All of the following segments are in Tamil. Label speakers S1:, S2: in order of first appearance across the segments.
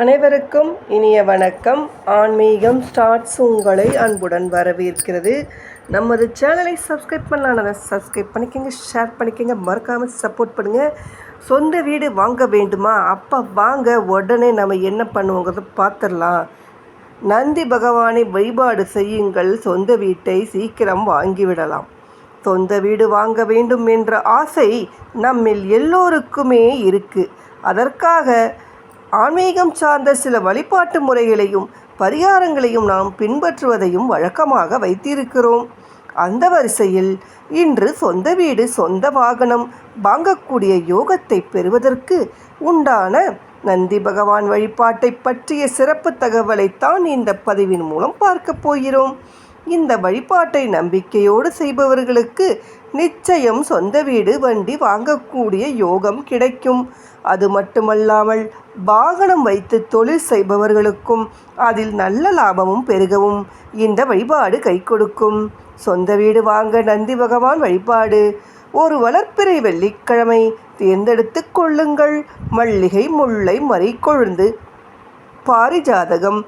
S1: அனைவருக்கும் இனிய வணக்கம். ஆன்மீகம் ஸ்டார்ட்ஸ் உங்களை அன்புடன் வரவேற்கிறது. நமது சேனலை சப்ஸ்கிரைப் பண்ணலான சப்ஸ்கிரைப் பண்ணிக்கோங்க ஷேர் பண்ணிக்கோங்க மறக்காமல் சப்போர்ட் பண்ணுங்கள் சொந்த வீடு வாங்க வேண்டுமா? அப்போ வாங்க உடனே நம்ம என்ன பண்ணுவோங்கிறத பார்த்துடலாம் நந்தி பகவானை வழிபாடு செய்யுங்கள். சொந்த வீட்டை சீக்கிரம் வாங்கிவிடலாம் சொந்த வீடு வாங்க வேண்டும் என்ற ஆசை நம்மில் எல்லோருக்குமே இருக்குது அதற்காக ஆன்மீகம் சார்ந்த சில வழிபாட்டு முறைகளையும் பரிகாரங்களையும் நாம் பின்பற்றுவதையும் வழக்கமாக வைத்திருக்கிறோம். அந்த வரிசையில் இன்று சொந்த வீடு சொந்த வாகனம் வாங்கக்கூடிய யோகத்தை பெறுவதற்கு உண்டான நந்தி பகவான் வழிபாட்டை பற்றிய சிறப்பு தகவலைத்தான் இந்த பதிவின் மூலம் பார்க்க போகிறோம். இந்த வழிபாட்டை நம்பிக்கையோடு செய்பவர்களுக்கு நிச்சயம் சொந்த வீடு வண்டி வாங்கக்கூடிய யோகம் கிடைக்கும். அது மட்டுமல்லாமல் வாகனம் வைத்து தொழில் செய்பவர்களுக்கும் அதில் நல்ல லாபமும் பெருகவும். இந்த வழிபாடு கை கொடுக்கும். சொந்த வீடு வாங்க நந்தி பகவான் வழிபாடு. ஒரு வளர்ப்பிறை வெள்ளிக்கிழமை தேர்ந்தெடுத்து கொள்ளுங்கள். மல்லிகை முல்லை மறிக்கொழுந்து பாரிஜாதகம்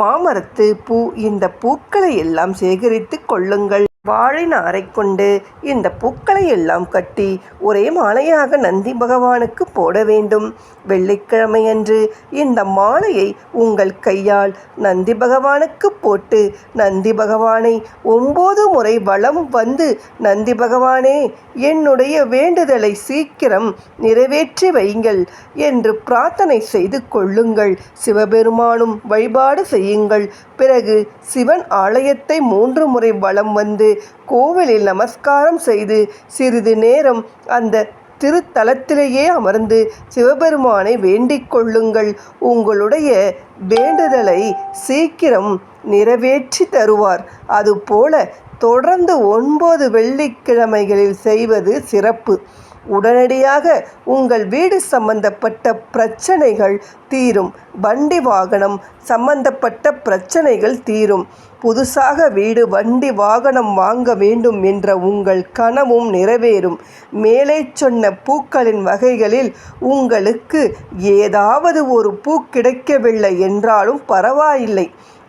S1: மாமரத்து பூ இந்த பூக்களை எல்லாம் சேகரித்து கொள்ளுங்கள். வாழை நாரை கொண்டு இந்த பூக்களை எல்லாம் கட்டி ஒரே மாலையாக நந்தி பகவானுக்கு போட வேண்டும். வெள்ளிக்கிழமை அன்று இந்த மாலையை உங்கள் கையால் நந்தி பகவானுக்கு போட்டு நந்தி பகவானை ஒம்பது முறை வளம் வந்து நந்தி பகவானே என்னுடைய வேண்டுதலை சீக்கிரம் நிறைவேற்றி வையுங்கள் என்று பிரார்த்தனை செய்து கொள்ளுங்கள். சிவபெருமானும் வழிபாடு செய்யுங்கள். பிறகு சிவன் ஆலயத்தை மூன்று முறை வளம் வந்து கோவிலில் நமஸ்காரம் செய்து சிறிது நேரம் அந்த திருத்தலத்திலேயே அமர்ந்து சிவபெருமானை வேண்டிக் கொள்ளுங்கள். உங்களுடைய வேண்டுதலை சீக்கிரம் நிறைவேற்றி தருவார். அதுபோல தொடர்ந்து ஒன்பது வெள்ளிக்கிழமைகளில் செய்வது சிறப்பு. உடனடியாக உங்கள் வீடு சம்பந்தப்பட்ட பிரச்சனைகள் தீரும். வண்டி வாகனம் சம்பந்தப்பட்ட பிரச்சனைகள் தீரும். புதுசாக வீடு வண்டி வாகனம் வாங்க வேண்டும் என்ற உங்கள் கனவும் நிறைவேறும். மேலே சொன்ன பூக்களின் வகைகளில் உங்களுக்கு ஏதாவது ஒரு பூ கிடைக்கவில்லை என்றாலும் பரவாயில்லை.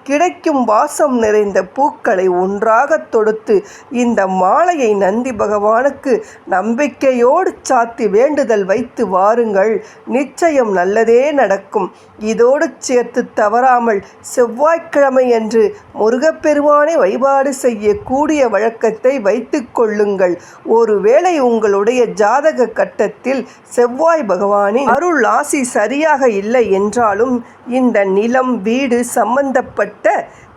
S1: கிடைக்கும் வாசம் நிறைந்த பூக்களை ஒன்றாக தொடுத்து இந்த மாலையை நந்தி பகவானுக்கு நம்பிக்கையோடு சாத்தி வேண்டுதல் வைத்து வாருங்கள். நிச்சயம் நல்லதே நடக்கும். இதோடு சேர்த்து தவறாமல் செவ்வாய்க்கிழமை அன்று முருகப்பெருமானை வழிபாடு செய்யக்கூடிய வழக்கத்தை வைத்து கொள்ளுங்கள். ஒருவேளை உங்களுடைய ஜாதக கட்டத்தில் செவ்வாய் பகவானின் அருள் ஆசி சரியாக இல்லை என்றாலும் இந்த நிலம் வீடு சம்பந்தப்பட்ட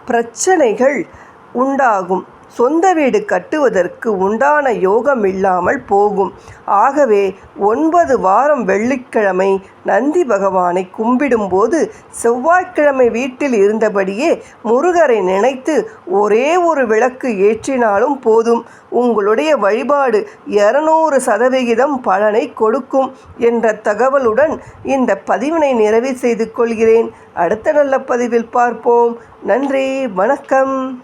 S1: பிரச்சனைகள் உண்டாகும். சொந்த வீடு கட்டுவதற்கு உண்டான யோகம் இல்லாமல் போகும். ஆகவே ஒன்பது வாரம் வெள்ளிக்கிழமை நந்தி பகவானை கும்பிடும்போது செவ்வாய்க்கிழமை வீட்டில் இருந்தபடியே முருகரை நினைத்து ஒரே ஒரு விளக்கு ஏற்றினாலும் போதும். உங்களுடைய வழிபாடு இருநூறு சதவிகிதம் பலனை கொடுக்கும் என்ற தகவலுடன் இந்த பதிவினை நிறைவு செய்து கொள்கிறேன். அடுத்த நல்ல பதிவில் பார்ப்போம். நன்றி வணக்கம்.